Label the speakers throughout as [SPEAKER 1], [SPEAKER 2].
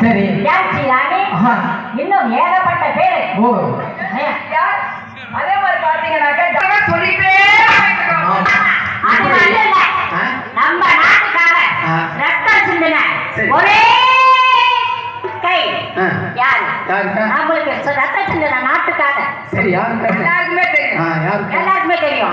[SPEAKER 1] சரி. இன்னும் ஏகப்பட்ட பேர்
[SPEAKER 2] ஓ
[SPEAKER 3] அதே மாதிரி பாத்தீங்கன்னாக்க சொல்லிட்டே
[SPEAKER 1] நம்ம நாட்டுக்கார நாட்டுக்காக
[SPEAKER 2] சரி யாருக்குமே
[SPEAKER 3] தெரியும்?
[SPEAKER 1] எல்லாருக்குமே தெரியும்.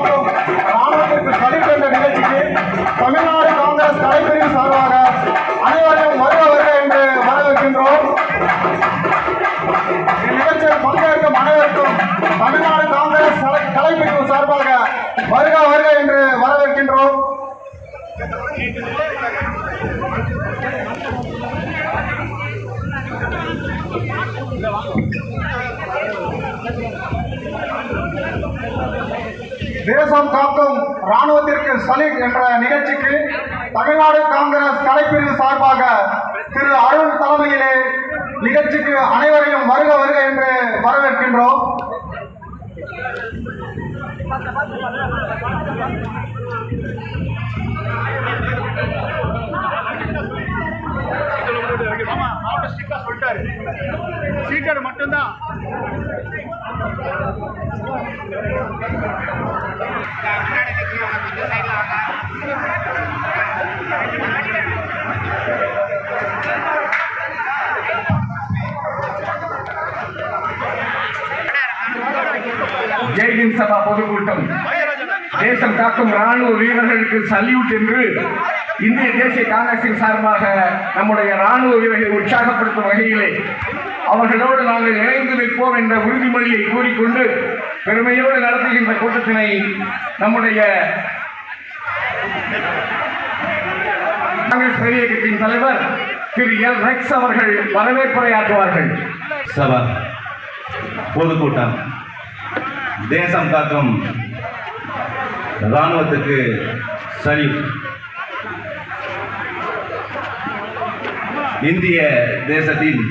[SPEAKER 4] மற்றும் ராணுவத்திற்கு சலிப்பு என்ற நிகழ்ச்சிக்கு தமிழ்நாடு காங்கிரஸ் தலைப்பிரிவு சார்பாக அனைவரையும் வருக என்று வரவேற்கின்றோம். இந்நிகழ்ச்சியில் பங்கேற்கும் அனைவருக்கும் தமிழ்நாடு காங்கிரஸ் கலை- கலைப்பிரிவு சார்பாக வருக வருக என்று வரவேற்கின்றோம். தேசம் காக்கும் ராணுவத்திற்கு சலீட் என்ற நிகழ்ச்சிக்கு தமிழ்நாடு காங்கிரஸ் கலைப்பிரிவு சார்பாக திரு அருண் தலைமையிலே நிகழ்ச்சிக்கு அனைவரையும் வருக வருக என்று வரவேற்கின்றோம்.
[SPEAKER 5] சீட்டர் மட்டும்தான்.
[SPEAKER 6] ஜெய்ஹிந்த் சபா பொதுக்கூட்டம். தேசம் காக்கும் ராணுவ வீரர்களுக்கு சல்யூட் என்று இந்திய தேசிய காங்கிரசின் சார்பாக நம்முடைய ராணுவ வீரர்களை உற்சாகப்படுத்தும் வகையிலே அவர்களோடு நாங்கள் இணைந்து நிற்போம் என்ற உறுதிமொழியை கூறிக்கொண்டு பெருமையோடு நடத்துகின்ற கூட்டத்தினை நம்முடைய காங்கிரஸ் பெரிய கட்சியின் தலைவர் திரு எல். ரெக்ஸ் அவர்கள் வரவேற்புரையாற்றுவார்கள்.
[SPEAKER 7] சபா பொதுக்கூட்டம். தேசம் காக்கும் இராணுவத்துக்கு சரி. இந்திய தேசத்தின்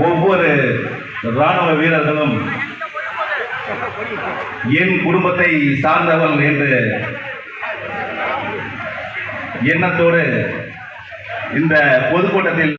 [SPEAKER 7] ஒவ்வொரு இராணுவ வீரர்களும் என் குடும்பத்தை சார்ந்தவர்கள் என்று எண்ணத்தோடு இந்த பொதுக்கூட்டத்தில்